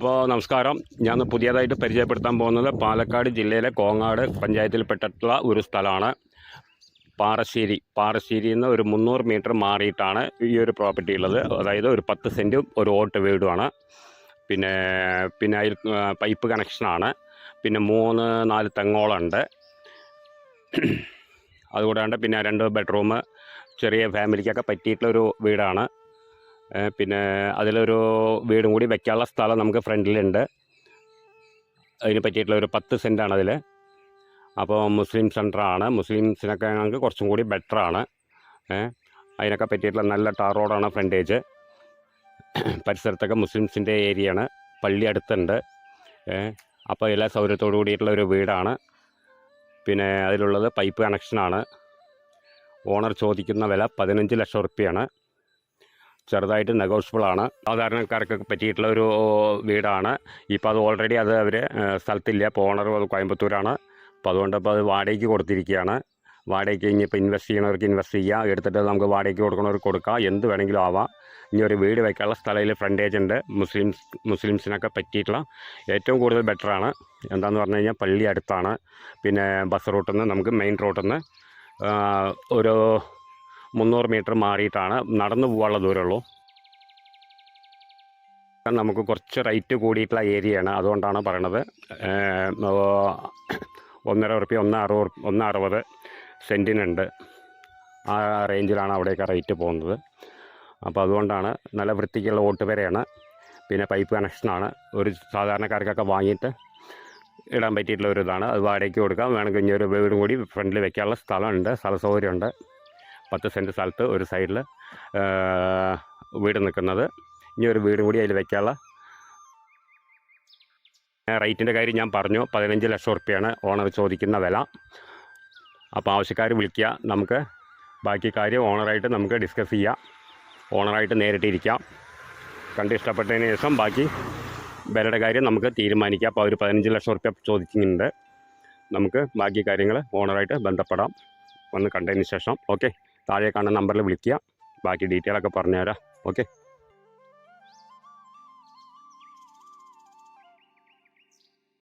അപ്പോൾ നമസ്കാരം. ഞാൻ പുതിയതായിട്ട് പരിചയപ്പെടുത്താൻ പോകുന്നത് പാലക്കാട് ജില്ലയിലെ കോങ്ങാട് പഞ്ചായത്തിൽപ്പെട്ടിട്ടുള്ള ഒരു സ്ഥലമാണ്. പാറശ്ശേരി. പാറശ്ശേരിയിൽ നിന്ന് ഒരു മുന്നൂറ് മീറ്റർ മാറിയിട്ടാണ് ഈ ഒരു പ്രോപ്പർട്ടി ഉള്ളത്. അതായത് ഒരു പത്ത് സെന്റും ഒരു ഓട്ട് വീടുമാണ്. പിന്നെ പിന്നെ അതിൽ പൈപ്പ് കണക്ഷനാണ്. പിന്നെ മൂന്ന് നാല് തെങ്ങോളുണ്ട്. അതുകൂടാണ്ട് പിന്നെ രണ്ട് ബെഡ്റൂം. ചെറിയ ഫാമിലിക്കൊക്കെ പറ്റിയിട്ടുള്ളൊരു വീടാണ്. പിന്നെ അതിലൊരു വീടും കൂടി വെക്കാനുള്ള സ്ഥലം നമുക്ക് ഫ്രണ്ടിലുണ്ട്. അതിന് പറ്റിയിട്ടുള്ള ഒരു പത്ത് സെന്റാണ് അതിൽ അപ്പോൾ മുസ്ലിം സെന്ററാണ് മുസ്ലിംസിനൊക്കെ ഞങ്ങൾക്ക് കുറച്ചും കൂടി ബെറ്ററാണ്. അതിനൊക്കെ പറ്റിയിട്ടുള്ള നല്ല ടാർ റോഡാണ് ഫ്രണ്ടേജ്. പരിസരത്തൊക്കെ മുസ്ലിംസിന്റെ ഏരിയയാണ്. പള്ളി അടുത്തുണ്ട്. അപ്പോൾ എല്ലാ സൗകര്യത്തോടു കൂടിയിട്ടുള്ള ഒരു വീടാണ്. പിന്നെ അതിലുള്ളത് പൈപ്പ് കണക്ഷനാണ്. ഓണർ ചോദിക്കുന്ന വില പതിനഞ്ച് ലക്ഷം റുപ്യയാണ് ചെറുതായിട്ട് നെഗോഷ്യബിൾ ആണ്. സാധാരണക്കാർക്കൊക്കെ പറ്റിയിട്ടുള്ള ഒരു വീടാണ്. ഇപ്പോൾ അത് ഓൾറെഡി അത് അവർ സ്ഥലത്തില്ല. ഇപ്പോൾ ഓണർ കോയമ്പത്തൂരാണ്. അപ്പോൾ അതുകൊണ്ട് ഇപ്പോൾ അത് വാടകയ്ക്ക് കൊടുത്തിരിക്കുകയാണ്. വാടകയ്ക്ക് ഇനിയിപ്പോൾ ഇൻവെസ്റ്റ് ചെയ്യണവർക്ക് ഇൻവെസ്റ്റ് ചെയ്യാം. എടുത്തിട്ട് നമുക്ക് വാടകയ്ക്ക് കൊടുക്കണവർക്ക് കൊടുക്കാം. എന്ത് വേണമെങ്കിലും ആവാം. ഇനി ഒരു വീട് വയ്ക്കാനുള്ള സ്ഥലയിൽ ഫ്രണ്ടേജ് ഉണ്ട്. മുസ്ലിംസ് മുസ്ലിംസിനൊക്കെ പറ്റിയിട്ടുള്ള ഏറ്റവും കൂടുതൽ ബെറ്ററാണ് എന്താണെന്ന് പറഞ്ഞു കഴിഞ്ഞാൽ പള്ളി അടുത്താണ്. പിന്നെ ബസ് റൂട്ടിൽ നിന്ന് നമുക്ക് മെയിൻ റോട്ടിൽ നിന്ന് ഒരു മുന്നൂറ് മീറ്റർ മാറിയിട്ടാണ് നടന്നു പോകാനുള്ള ദൂരമുള്ളൂ. നമുക്ക് കുറച്ച് റേറ്റ് കൂടിയിട്ടുള്ള ഏരിയയാണ് അതുകൊണ്ടാണ് പറയണത്. ഒന്നര ഉറുപ്പ്യ ഒന്ന് അറുപത് ഒന്ന് അറുപത് സെന്റിനുണ്ട് ആ റേഞ്ചിലാണ് അവിടെയൊക്കെ റേറ്റ് പോകുന്നത്. അപ്പോൾ അതുകൊണ്ടാണ് നല്ല വൃത്തിക്കുള്ള ഓട്ട് വരെയാണ്. പിന്നെ പൈപ്പ് കണക്ഷനാണ്. ഒരു സാധാരണക്കാർക്കൊക്കെ വാങ്ങിയിട്ട് ഇടാൻ പറ്റിയിട്ടുള്ള ഒരു ഇതാണ്. അത് വാടകയ്ക്ക് കൊടുക്കാം. വേണമെങ്കിൽ ഇനി ഒരു വീടും കൂടി ഫ്രണ്ടിൽ വെക്കാനുള്ള സ്ഥലമുണ്ട് സ്ഥല സൗകര്യമുണ്ട്. പത്ത് സെന്റ് സ്ഥലത്ത് ഒരു സൈഡിൽ വീട് നിൽക്കുന്നത്. ഇനി ഒരു വീടും കൂടി അതിൽ വെക്കാനുള്ള. റേറ്റിന്റെ കാര്യം ഞാൻ പറഞ്ഞു. പതിനഞ്ച് ലക്ഷം റുപ്യയാണ് ഓണർ ചോദിക്കുന്ന വില. അപ്പോൾ ആവശ്യക്കാർ വിളിക്കുക. നമുക്ക് ബാക്കി കാര്യം ഓണറായിട്ട് നമുക്ക് ഡിസ്കസ് ചെയ്യാം. ഓണറായിട്ട് നേരിട്ടിരിക്കാം കണ്ട് ഇഷ്ടപ്പെട്ടതിന് ശേഷം ബാക്കി വിലയുടെ കാര്യം നമുക്ക് തീരുമാനിക്കാം. അപ്പോൾ അവർ പതിനഞ്ച് ലക്ഷം റുപ്യ ചോദിക്കുന്നുണ്ട്. നമുക്ക് ബാക്കി കാര്യങ്ങൾ ഓണറായിട്ട് ബന്ധപ്പെടാം. വന്ന് കണ്ടതിന് ശേഷം. ഓക്കെ. താഴെ കാണുന്ന നമ്പറിൽ വിളിക്കുക. ബാക്കി ഡീറ്റെയിൽ ഡീറ്റെയിലൊക്കെ പറഞ്ഞുതരാം. ഓക്കെ?